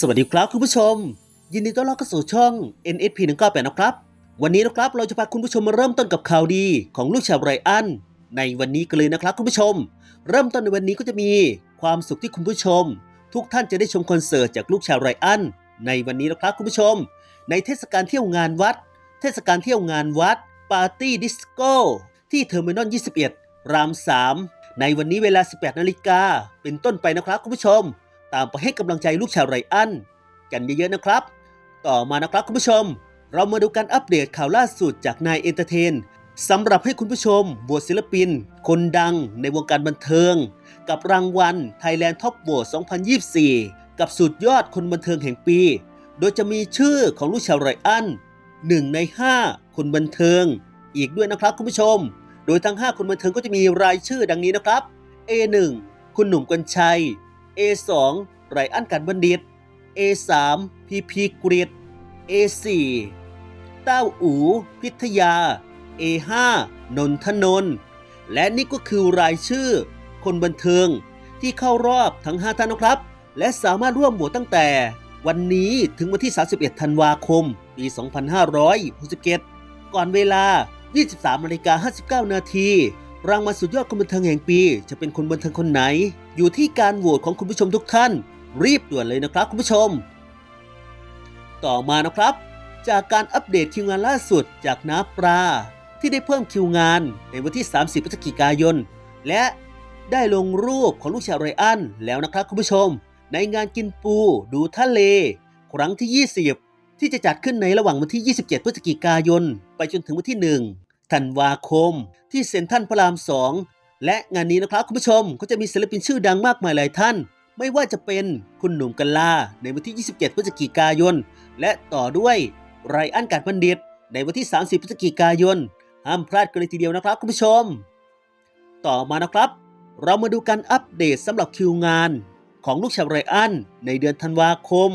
สวัสดีครับคุณผู้ชม ยินดีต้อนรับเข้าสู่ช่อง NSP 198นะครับ วันนี้นะครับเราจะพาคุณผู้ชมมาเริ่มต้นกับข่าวดีของลูกชาวไรอันในวันนี้กันเลยนะครับคุณผู้ชม เริ่มต้นในวันนี้ก็จะมีความสุขที่คุณผู้ชม ทุกท่านจะได้ชมคอนเสิร์ตจากลูกชาวไรอันในวันนี้นะครับคุณผู้ชม ในเทศกาลเที่ยวงานวัด เทศกาลเที่ยวงานวัดปาร์ตี้ดิสโก้ที่เทอร์มินอล21 ราม 3 ในวันนี้เวลา 18นาฬิกาเป็นต้นไปนะครับคุณผู้ชม ตามไปให้กำลังใจลูกชาวไรอัน กันเยอะๆนะครับ ต่อมานะครับคุณผู้ชม เรามาดูการอัปเดตข่าวล่าสุดจากนายเอนเตอร์เทนสำหรับให้คุณผู้ชมบวชศิลปิน คนดังในวงการบันเทิง กับรางวัล Thailand Top v o t e 2024 กับสุดยอดคนบันเทิงแห่งปี โดยจะมีชื่อของลูกชาวไรอันหนึ่งใน 5 คนบันเทิง อีกด้วยนะครับคุณผู้ชม โดยทั้ง 5 คนบันเทิงก็จะมีรายชื่อดังนี้นะครับ A1 คุณหนุ่มกัญชัย A2 ไรอันกันบัณฑิต A3 พีพีกริด A4 เต้าอูพิทยา A5 นนทนน และนี่ก็คือรายชื่อ คนบันเทิงที่เข้ารอบทั้ง 5 ท่านนะครับ และสามารถร่วมโหวตตั้งแต่ วันนี้ถึงวันที่ 31 ธันวาคม ปี 2567 ก่อนเวลา 23นาฬิกา59 นาที รางวัลสุดยอดคนบันเทิงแห่งปี จะเป็นคนบันเทิงคนไหน อยู่ที่การโหวตของคุณผู้ชมทุกท่าน รีบด่วนเลยนะครับคุณผู้ชม ต่อมานะครับ จากการอัปเดตคิวงานล่าสุดจากน้าปลาที่ได้เพิ่มคิวงานในวันที่ 30พฤศจิกายน และได้ลงรูปของลูกชาวไรอันแล้วนะครับคุณผู้ชม ในงานกินปูดูทะเล ครั้งที่ 20 ที่จะจัดขึ้นในระหว่างวันที่ 27 พฤศจิกายน ไปจนถึงวันที่ 1 ธันวาคม ที่เซ็นทรัลพระราม2และงานนี้นะครับคุณผู้ชมก็จะมีศิลปินชื่อดังมากมายหลายท่าน ไม่ว่าจะเป็นคุณหนุ่มกัลลา ในวันที่ 27 พฤศจิกายน และต่อด้วยไรอันการบัณฑิต ในวันที่ 30 พฤศจิกายน ห้ามพลาดกันเลยทีเดียวนะครับคุณผู้ชม ต่อมานะครับ เรามาดูการอัปเดตสำหรับคิวงานของลูกชาวไรอันในเดือนธันวาคม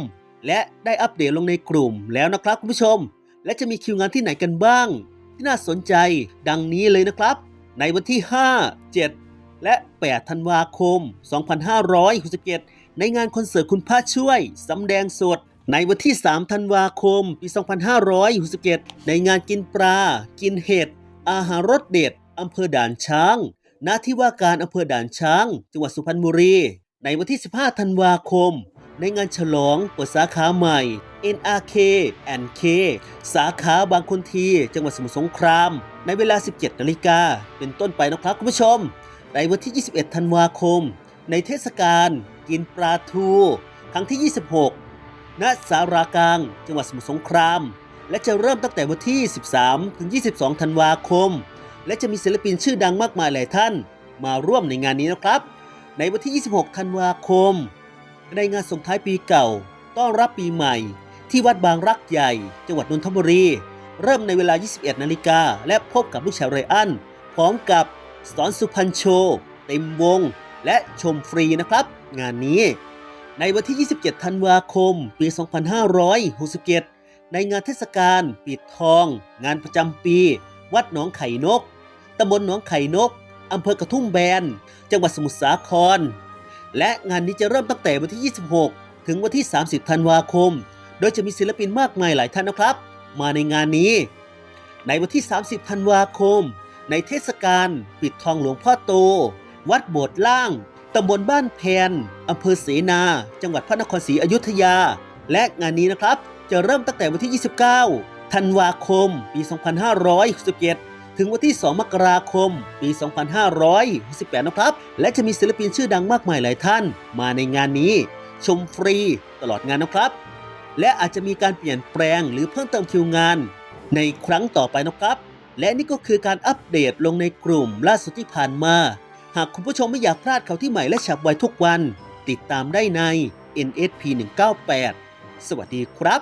และได้อัปเดตลงในกลุ่มแล้วนะครับคุณผู้ชม และจะมีคิวงานที่ไหนกันบ้าง ที่น่าสนใจดังนี้เลยนะครับ ในวันที่ 5 7 และ 8 ธันวาคม 2567 ในงานคอนเสิร์ตคุณพระช่วยสำแดงสด ในวันที่ 3 ธันวาคม ปี 2567 ในงานกินปลา กินเห็ด อาหารรสเด็ดอำเภอด่านช้าง ณ ที่ว่าการอำเภอด่านช้าง จังหวัดสุพรรณบุรี ในวันที่ 15 ธันวาคม ในงานฉลองเปิดสาขาใหม่ NRK NK สาขาบางคนที จังหวัดสมุทรสงคราม ในเวลา 17 นาฬิกา เป็นต้นไปนะครับคุณผู้ชม ในวันที่ 21 ธันวาคม ในเทศกาลกินปลาทู ครั้งที่ 26 ณ สารากลาง จังหวัดสมุทรสงคราม และจะเริ่มตั้งแต่วันที่ 13 ถึง 22 ธันวาคม และจะมีศิลปินชื่อดังมากมายหลายท่าน มาร่วมในงานนี้นะครับ ในวันที่ 26 ธันวาคม ในงานส่งท้ายปีเก่า ต้อนรับปีใหม่ ที่วัดบางรักใหญ่ จังหวัดนนทบุรี เริ่มในเวลา 21 นาฬิกา และพบกับลูกชาวไรอัน พร้อมกับสอนสุพรรณโชว์เต็มวง และชมฟรีนะครับ งานนี้ ในวันที่ 27 ธันวาคม ปี 2567 ในงานเทศกาลปิดทอง งานประจำปี วัดหนองไข่นกตำบลหนองไข่นกอำเภอกระทุ่มแบน จังหวัดสมุทรสาคร และงานนี้จะเริ่มตั้งแต่วันที่ 26 ถึงวันที่ 30 ธันวาคม โดยจะมีศิลปินมากมายหลายท่านนะครับ มาในงานนี้ ในวันที่ 30 ธันวาคม ในเทศกาลปิดทองหลวงพ่อโต วัดโบสถ์ล่าง ตำบลบ้านแพนอำเภอเสนา จังหวัดพระนครศรีอยุธยา และงานนี้นะครับ จะเริ่มตั้งแต่วันที่ 29 ธันวาคม ปี 2567ถึงวันที่ 2 มกราคม ปี 2568 นะครับ และจะมีศิลปินชื่อดังมากมายหลายท่าน มาในงานนี้ ชมฟรีตลอดงานนะครับ และอาจจะมีการเปลี่ยนแปลงหรือเพิ่มเติมคิวงาน ในครั้งต่อไปนะครับ และนี่ก็คือการอัปเดตลงในกลุ่มล่าสุดที่ผ่านมา หากคุณผู้ชมไม่อยากพลาดข่าวที่ใหม่และฉับไวทุกวัน ติดตามได้ใน NSP 198 สวัสดีครับ